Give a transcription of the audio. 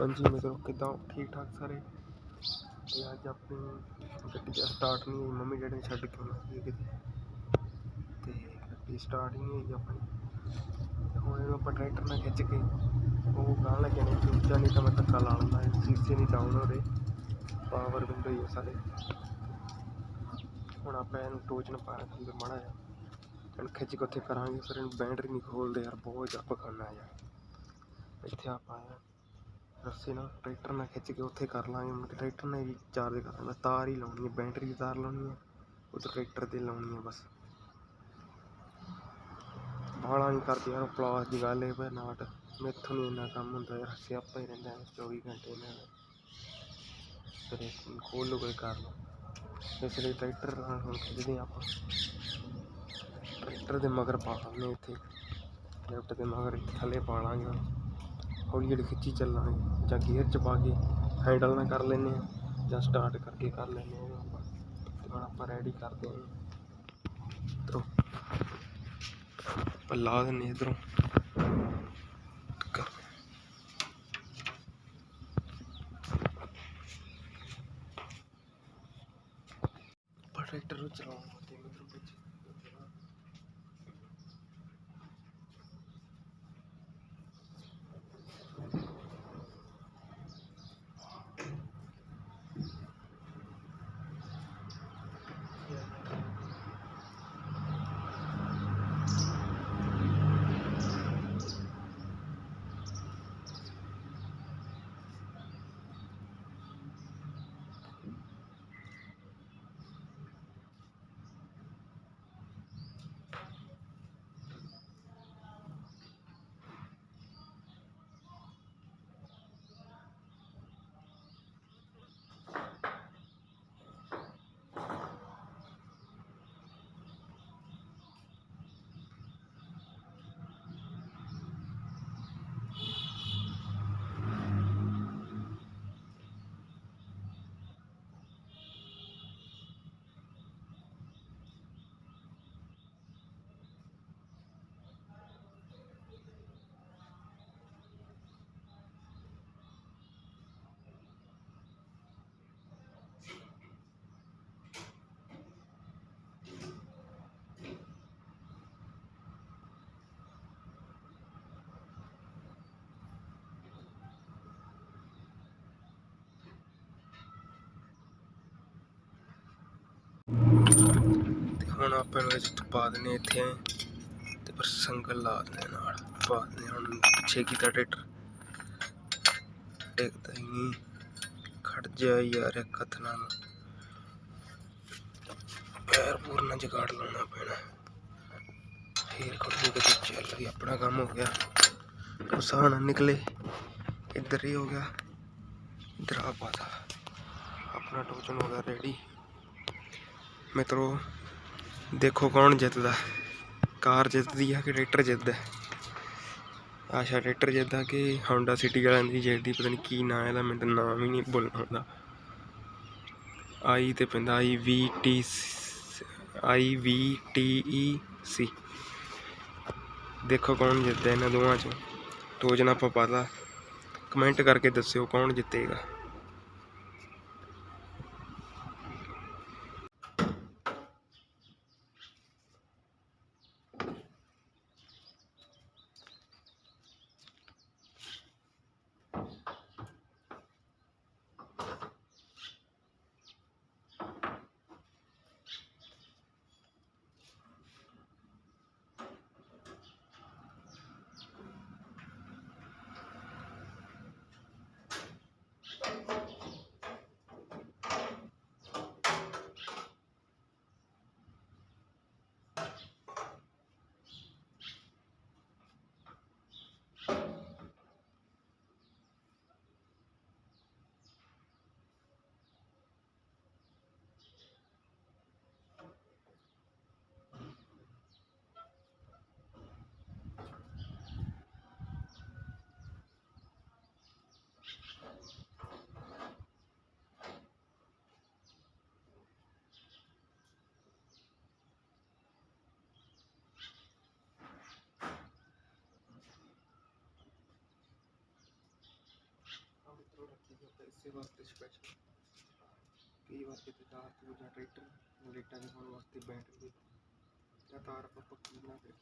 ਹਾਂਜੀ ਮਿੱਤਰੋ ਕਿੱਦਾਂ ਠੀਕ ਠਾਕ ਸਾਰੇ? ਤੇ ਅੱਜ ਆਪਣੀ ਗੱਡੀ ਦਾ ਸਟਾਰਟ ਨਹੀਂ ਹੋਈ, ਮੰਮੀ ਡੈਡੀ ਨੇ ਛੱਡ ਕੇ ਆਉਣਾ ਸੀ ਕਿਤੇ ਤੇ ਗੱਡੀ ਸਟਾਰਟ ਹੀ ਨਹੀਂ ਹੋਈ ਆਪਣੀ। ਤੇ ਹੁਣ ਇਹਨੂੰ ਆਪਾਂ ਟਰੈਕਟਰ ਨਾਲ ਖਿੱਚ ਕੇ ਉਹ ਗਾਂ ਲੱਗਿਆ ਨੇ ਦੂਜਾ ਨਹੀਂ ਤਾਂ ਮੈਂ ਧੱਕਾ ਲਾ ਲੈਂਦਾ ਸੀਸੇ ਨਹੀਂ ਡਾਊਨ ਹੋ ਰਹੇ। ਪਾਵਰ ਵਿੰਡੋ ਹੀ ਆ ਸਾਰੇ। ਹੁਣ ਆਪਾਂ ਇਹਨੂੰ ਟੋਚਨ ਪਾਇਆ ਥੱਲੇ ਮਾੜਾ ਜਿਹਾ। ਇਹਨੂੰ ਖਿੱਚ ਕੇ ਉੱਥੇ ਕਰਾਂਗੇ ਫਿਰ ਇਹਨੂੰ ਬੈਟਰੀ ਨਹੀਂ ਖੋਲਦੇ ਯਾਰ, ਬਹੁਤ ਜੱਪ ਕਰਨਾ ਯਾਰ। ਇੱਥੇ ਆਪਾਂ ਆਏ ਰੱਸੇ ਨਾਲ ਟਰੈਕਟਰ ਨਾਲ ਖਿੱਚ ਕੇ ਉੱਥੇ ਕਰ ਲਾਂਗੇ ਮਤਲਬ ਟਰੈਕਟਰ ਨਾਲ ਵੀ ਚਾਰਜ ਲੈਣਾ ਤਾਰ ਹੀ ਲਾਉਣੀ ਹੈ, ਬੈਟਰੀ ਦੀ ਤਾਰ ਲਾਉਣੀ ਹੈ, ਉਹ ਟਰੈਕਟਰ ਤੇ ਲਾਉਣੀ ਹੈ ਬਸ। ਬਾਹਲਾ ਨਹੀਂ ਕਰਦੇ ਯਾਰ ਪਲਾਸ ਦੀ ਗੱਲ ਹੈ ਪਰ ਨਾਟ ਮੈਥੋਂ ਨਹੀਂ ਇੰਨਾ ਕੰਮ ਹੁੰਦਾ ਯਾਰ, ਸਿਆਪਾ ਹੀ ਰਹਿੰਦਾ ਹੈ 24 ਘੰਟੇ ਇਹਨਾਂ ਦਾ। ਖੋਲ ਲਓ, ਕੋਈ ਕਰ ਲਓ। ਇਸ ਲਈ ਟਰੈਕਟਰ ਨਾਲ ਹੁਣ ਖਿੱਚਦੇ ਆਪਾਂ। ਟਰੈਕਟਰ ਦੇ ਮਗਰ ਪਾ ਲਾਂਗੇ ਇੱਥੇ। ਲੈਫਟ ਦੇ ਮਗਰ ਥੱਲੇ ਪਾ ਲਾਂਗੇ ਹੌਲੀ ਹੌਲੀ ਖਿੱਚੀ ਚੱਲਾਂਗੇ। ਜਾਂ ਗੇਅਰ ਚ ਪਾ ਕੇ ਹੈਂਡਲ ਨਾਲ ਕਰ ਲੈਂਦੇ ਹਾਂ, ਜਾਂ ਸਟਾਰਟ ਕਰਕੇ ਕਰ ਲੈਂਦੇ ਹਾਂ ਆਪਾਂ। ਤੇ ਹੁਣ ਆਪਾਂ ਰੈਡੀ ਕਰਦੇ ਹਾਂ। ਇਧਰੋਂ ਆਪਾਂ ਲਾ ਦਿੰਦੇ ਇਧਰੋਂ। ਟਰੈਕਟਰ ਨੂੰ ਚਲਾਉਣਾ ਤੇ ਮਤਲਬ ਵਿੱਚ ਹੁਣ ਆਪਾਂ ਨੂੰ ਇਹ ਪਾ ਦਿੰਦੇ ਇੱਥੇ। ਤੇ ਪਰ ਸੰਗਲ ਲਾ ਦਿੰਦੇ ਨਾਲ। ਪਾ ਦਿੰਦੇ ਹੁਣ ਪਿੱਛੇ ਕੀਤਾ ਟਰੈਕਟਰ। ਟਿਕਦਾ ਹੀ ਨਹੀਂ। ਖੜ ਜਾ ਯਾਰ ਇੱਕ ਹੱਥ ਨਾਲ। ਪੈਰ ਪੂਰਨਾ ਜਗਾੜ ਲਾਉਣਾ ਪੈਣਾ। ਫੇਰ ਖੜੂ ਕਿਤੇ ਚੱਲ ਵੀ ਆਪਣਾ ਕੰਮ ਹੋ ਗਿਆ। ਉਹ ਸਾਹ ਨਾ ਨਿਕਲੇ। ਇੱਧਰ ਹੀ ਹੋ ਗਿਆ। ਇੱਧਰ ਆ ਪਾਤਾ ਆਪਣਾ ਟੋਚਨ ਹੋ ਗਿਆ ਰੈਡੀ ਮਿੱਤਰੋ ਦੇਖੋ ਕੌਣ ਜਿੱਤਦਾ। ਕਾਰ ਜਿੱਤਦੀ ਆ ਕਿ ਟਰੈਕਟਰ ਜਿੱਤਦਾ। ਆਸ਼ਾ ਟਰੈਕਟਰ ਜਿੱਤਦਾ ਕਿ ਹੌਂਡਾ ਸਿਟੀ ਵਾਲਿਆਂ ਦੀ ਜਿਹੜੀ ਪਤਾ ਨਹੀਂ ਕੀ ਨਾਂ ਇਹਦਾ, ਮੈਨੂੰ ਤਾਂ ਨਾਮ ਹੀ ਨਹੀਂ ਬੋਲਣਾ ਆਉਂਦਾ। ਆਈ ਤੇ ਪੈਂਦਾ ਆਈ ਵੀ T I we T E ਸੀ। ਦੇਖੋ ਕੌਣ ਜਿੱਤਦਾ ਇਹਨਾਂ ਦੋਵਾਂ ਚੋਂ। ਟੋਜਨ ਆਪਾਂ ਪਤਾ ਕਮੈਂਟ ਕਰਕੇ ਦੱਸਿਓ ਕੌਣ ਜਿੱਤੇਗਾ। ਇਸੇ ਵਾਸਤੇ ਸਪੈਸ਼ਲ ਕਈ ਵਾਰ ਕਿਤੇ ਤਾਰ ਤੂਰ ਜਾਂ ਟਰੈਕਟਰ ਲਾਈਟਾਂ ਜਗਾਉਣ ਵਾਸਤੇ ਬੈਟਰੀ ਜਾਂ ਤਾਰ ਆਪਾਂ ਪੱਕੀ ਬਣਾ ਕੇ